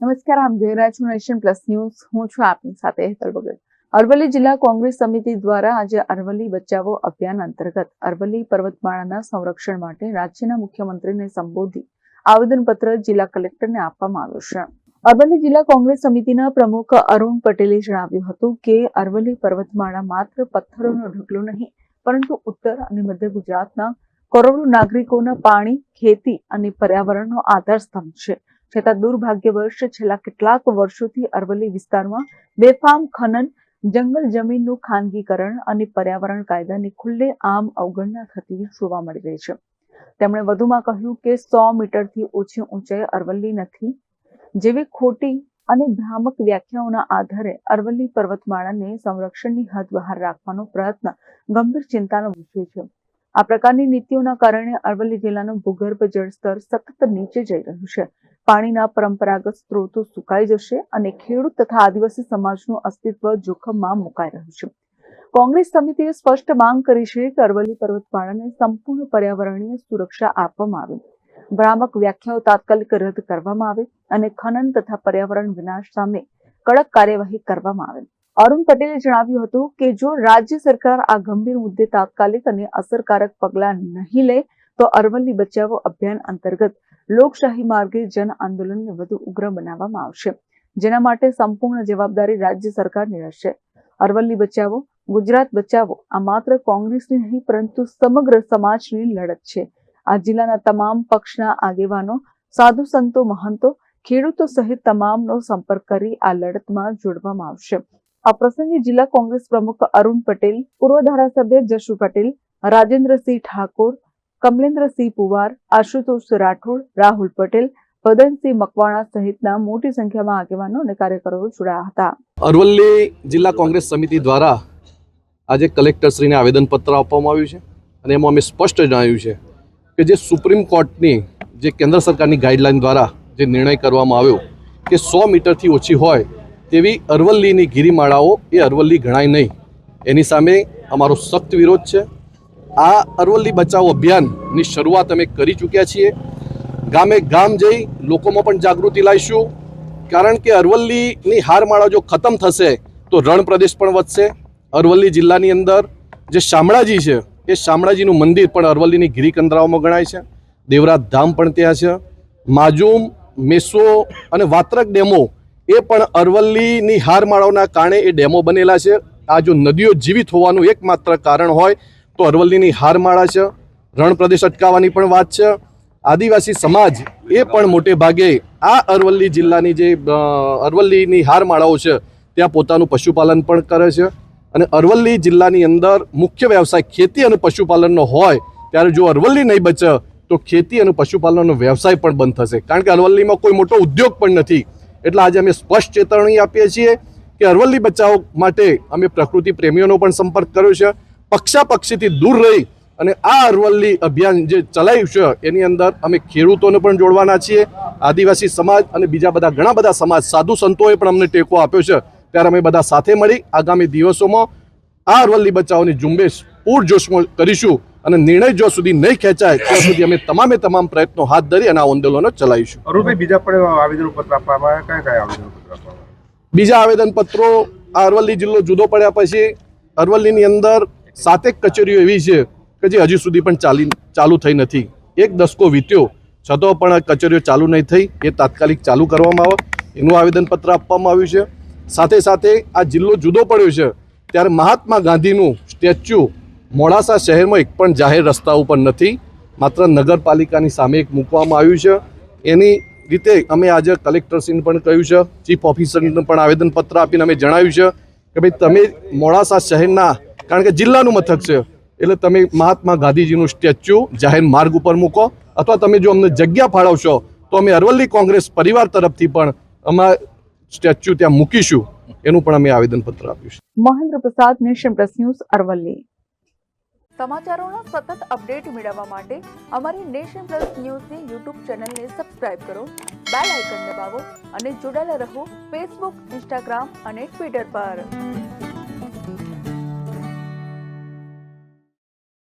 નમસ્કાર, આમ જોઈ રહ્યા છું નેશન પ્લસ ન્યૂઝ. હું છું આપની સાથે હેતલ ભગત અરવલ્લી જિલ્લા કોંગ્રેસ સમિતિ દ્વારા આજે અરવલ્લી બચાવો અભિયાન અંતર્ગત અરવલ્લી પર્વતમાળાના સંરક્ષણ માટે રાજ્યના મુખ્યમંત્રીને સંબોધી આવેદનપત્ર જિલ્લા કલેક્ટરને આપવામાં આવ્યું છે. અરવલ્લી જિલ્લા કોંગ્રેસ સમિતિના પ્રમુખ અરુણ પટેલે જણાવ્યું હતું કે અરવલ્લી પર્વતમાળા માત્ર પથ્થરોનો ઢગલો નહીં, પરંતુ ઉત્તર અને મધ્ય ગુજરાતના કરોડો નાગરિકોના પાણી, ખેતી અને પર્યાવરણનો આધાર સ્તંભ છે. છતાં દુર્ભાગ્યવશ છેલ્લા કેટલાક વર્ષોથી અરવલ્લી વિસ્તારમાં બેફામ ખનન, જંગલ જમીનનું ખાનગીકરણ અને પર્યાવરણ કાયદાની ખુલ્લે આમ અવગણના થતી જોવા મળી રહી છે. તેમણે વધુમાં કહ્યું કે સો મીટરથી ઓછી ઊંચાઈ અરવલ્લી નથી. જેવી ખોટી અને ભ્રામક વ્યાખ્યાઓના આધારે અરવલ્લી પર્વતમાળાને સંરક્ષણની હદ બહાર રાખવાનો પ્રયત્ન ગંભીર ચિંતાનો વિષય છે. આ પ્રકારની નીતિઓના કારણે અરવલ્લી જિલ્લાનું ભૂગર્ભ જળસ્તર સતત નીચે જઈ રહ્યું છે. પાણીના પરંપરાગત સ્ત્રોતો સુકાઈ જશે અને ખેડૂત તથા આદિવાસી સમાજનું અસ્તિત્વ જોખમમાં મુકાઈ રહ્યું છે. કોંગ્રેસ સમિતિએ સ્પષ્ટ માંગ કરી છે કે અરવલ્લી પર્વતમાળાને સંપૂર્ણ પર્યાવરણીય સુરક્ષા આપવામાં આવે. ભ્રામક વ્યાખ્યાઓ તાત્કાલિક રદ કરવામાં આવે અને ખનન તથા પર્યાવરણ વિનાશ સામે કડક કાર્યવાહી કરવામાં આવે. અરુણ પટેલે જણાવ્યું હતું કે જો રાજ્ય સરકાર આ ગંભીર મુદ્દે તાત્કાલિક અને અસરકારક પગલાં નહીં લે તો અરવલ્લી બચાવો અભિયાન અંતર્ગત લોકશાહી માર્ગે જન આંદોલનને વધુ ઉગ્ર બનાવવામાં આવશે. જેના માટે સંપૂર્ણ જવાબદારી રાજ્ય સરકારની રહેશે. અરવલ્લી બચાવો, ગુજરાત બચાવો, આ માત્ર કોંગ્રેસની નહીં, પરંતુ સમગ્ર સમાજની લડત છે. આ જિલ્લાના તમામ પક્ષના આગેવાનો, સાધુ સંતો, મહંતો, ખેડૂતો સહિત તમામનો સંપર્ક કરી આ લડતમાં જોડવામાં આવશે. આ પ્રસંગે જિલ્લા કોંગ્રેસ પ્રમુખ અરુણ પટેલ, પૂર્વ ધારાસભ્ય જશુ પટેલ, રાજેન્દ્રસિંહ ઠાકોર કમલેન્દ્રસિંહ પુવાર, આશુતોષ રાઠોડ, રાહુલ પટેલ પદનસિંહ મકવાણા સહિતના મોટી સંખ્યામાં આગેવાનો અને કાર્યકરો જોડાયા હતા. અરવલ્લી જિલ્લા કોંગ્રેસ સમિતિ દ્વારા આજે કલેક્ટરશ્રીને આવેદનપત્ર આપવામાં આવ્યું છે અને એમાં અમે સ્પષ્ટ જણાવ્યું છે કે જે સુપ્રીમ કોર્ટની જે કેન્દ્ર સરકારની ગાઈડલાઈન દ્વારા જે નિર્ણય કરવામાં આવ્યો કે સો મીટરથી ઓછી હોય તેવી અરવલ્લીની ગિરિમાળાઓ એ અરવલ્લી ગણાય નહીં. એની સામે અમારો સખ્ત વિરોધ છે. આ અરવલ્લી બચાવ અભિયાનની શરૂઆત અમે કરી ચૂક્યા છીએ. ગામે ગામ જઈ લોકોમાં પણ જાગૃતિ લાવીશું. કારણ કે અરવલ્લીની હારમાળા જો ખતમ થશે તો રણ પ્રદેશ પણ વધશે. અરવલ્લી જિલ્લાની અંદર જે શામળાજી છે, એ શામળાજીનું મંદિર પણ અરવલ્લીની ગિરિકંદરાઓમાં ગણાય છે. દેવરાજ ધામ પણ ત્યાં છે. માજુમ, મેસો અને વાત્રક ડેમો એ પણ અરવલ્લીની હારમાળાઓના કારણે એ ડેમો બનેલા છે. આ જો નદીઓ જીવિત હોવાનું એકમાત્ર કારણ હોય તો અરવલ્લીની હારમાળા છે, રણ પ્રદેશ અટકાવવાની પણ વાત છે. આદિવાસી સમાજ એ પણ મોટે ભાગે આ અરવલ્લી જિલ્લાની જે અરવલ્લીની અરવલ્લીની હારમાળાઓ છે, ત્યાં પોતાનું પશુપાલન પણ કરે છે. અને અરવલ્લી જિલ્લાની અંદર મુખ્ય વ્યવસાય ખેતી અને પશુપાલનનો હોય, ત્યારે જો અરવલ્લી નહીં બચે, તો ખેતી અને પશુપાલનનો વ્યવસાય પણ બંધ થશે. કારણ કે અરવલ્લીમાં કોઈ મોટો ઉદ્યોગ પણ નથી. એટલે આજે અમે સ્પષ્ટ ચેતવણી આપીએ છીએ કે અરવલ્લી બચાવ માટે અમે પ્રકૃતિ પ્રેમીઓનો પણ સંપર્ક કર્યો છે. પક્ષાપક્ષીથી દૂર રહી અને આ અરવલ્લી અભિયાન જે ચલાવ્યું છે એની અંદર અમે ખેડૂતોને પણ જોડવાના છીએ આદિવાસી સમાજ અને બીજા બધા ઘણા બધા સમાજ સાધુ સંતોએ પણ અમને ટેકો આપ્યો છે. ત્યારે અમે બધા સાથે મળી આગામી દિવસોમાં આ અરવલ્લી બચાવની ઝુંબેશ પૂરજોશમાં કરીશું અને નિર્ણય જો સુધી નહીં ખેંચાય ત્યાં સુધી અમે તમામે તમામ પ્રયત્નો હાથ ધરી અને આ આંદોલનો ચલાવીશું. અરુણભાઈ બીજા પણ આવેદનો પત્ર આપવામાં આવ્યા? કયા કયા આવેદનો પત્ર આપવામાં આવ્યા? બીજા આવેદનપત્રો આ અરવલ્લી જિલ્લો જુદો પડ્યા પછી અરવલ્લીની અંદર સાતેક કચેરીઓ એવી છે કે જે હજી સુધી પણ ચાલી, ચાલુ થઈ નથી. એક દસકો વીત્યો, છતાં પણ આ કચેરીઓ ચાલુ નહીં થઈ. એ તાત્કાલિક ચાલુ કરવામાં આવે. એનું આવેદનપત્ર આપવામાં આવ્યું છે. સાથે સાથે આ જિલ્લો જુદો પડ્યો છે. ત્યારે મહાત્મા ગાંધીનું સ્ટેચ્યુ મોડાસા શહેરમાં એક પણ જાહેર રસ્તા ઉપર નથી. માત્ર નગરપાલિકાની સામે એક મૂકવામાં આવ્યું છે. એની રીતે અમે આજે કલેક્ટરશ્રીને પણ કહ્યું છે, ચીફ ઓફિસરને પણ આવેદનપત્ર આપીને અમે જણાવ્યું છે કે ભાઈ, તમે મોડાસા શહેરના કારણ કે જિલ્લાનું મથક છે. એટલે તમે મહાત્મા ગાંધીજીનું સ્ટેચ્યુ જાહેર માર્ગ ઉપર મૂકો અથવા તમે જો અમને જગ્યા ફાળવશો તો અમે અરવલ્લી કોંગ્રેસ પરિવાર તરફથી પણ અમારા સ્ટેચ્યુ ત્યાં મૂકીશું. એનું પણ અમે આવેદનપત્ર આપ્યું છે મહેન્દ્ર પ્રસાદ નેશન પ્રેસ ન્યૂઝ અરવલ્લી. સમાચારોના સતત અપડેટ મેળવવા માટે અમારી નેશન પ્લસ ન્યૂઝની યુટ્યુબ ચેનલને સબસ્ક્રાઇબ કરો બેલ આઇકન દબાવો અને જોડાયેલા રહો ફેસબુક ઇન્સ્ટાગ્રામ અને ટ્વિટર પર.